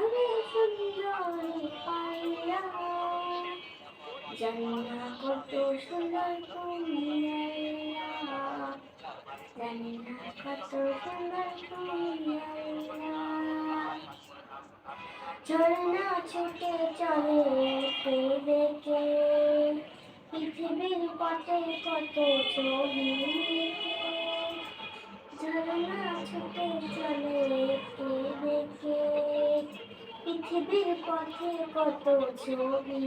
সুন্দরী সুন্দরী পাল্লা জানি না কত সুন্দর তুমি জানি না কত সুন্দর তুমি ঝর্ণা ছুটে চলে দেখে পৃথিবীর পথে কত ছবি ঝর্ণা ছুটে পৃথিবীর কত ছবি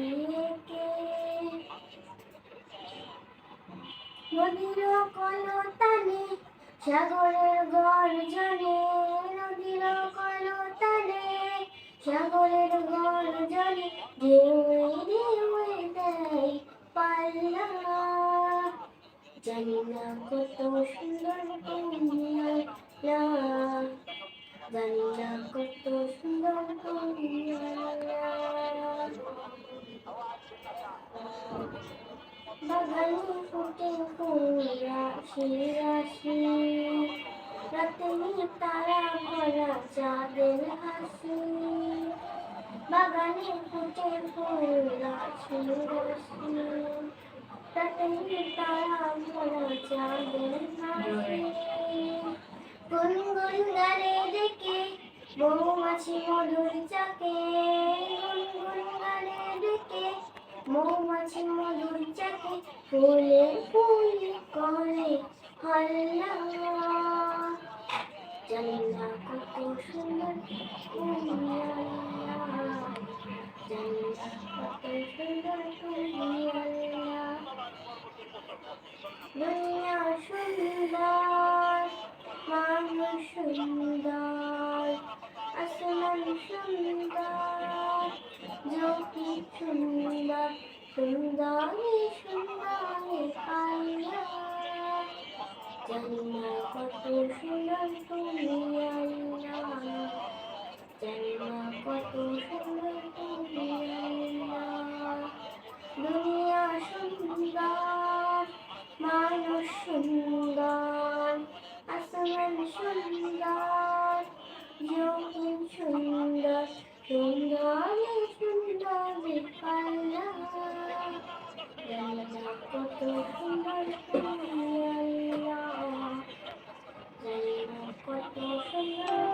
নদীর কলতানে সাগরের গর্জনে নদীর কলতানে সাগরের গর্জনে ঢেউয়ে ঢেউয়ে দেয় পাল্লা জানি না কত সুন্দর আল্লাহ জানি না কত সুন্দর বাগানে ফুটে ফুল রাশি রাশি রাতে তারা ভরা চাঁদের হাসি বাগানে ফুটে ফুল রাশি রাশি রাতে তারা ভরা চাঁদের হাসি গুনগুন মৌমাছি মধুর চাকে গানে ডেকে। মৌমাছি মধুর চাকে, ফুলে ফুলে করে হল্লা। জানি কত সুন্দর তুমি জানি কত সুন্দর তুমি দুনিয়া সুন্দর কত সুন্দর তুমি আল্লাহ জানি না কত সুন্দর তুমি আল্লাহ দুনিয়া সুন্দর মানুষ সুন্দর আসমান সুন্দর জমিন সুন্দর সুন্দরী সুন্দরী পাল্লা জানি না কত 我的生日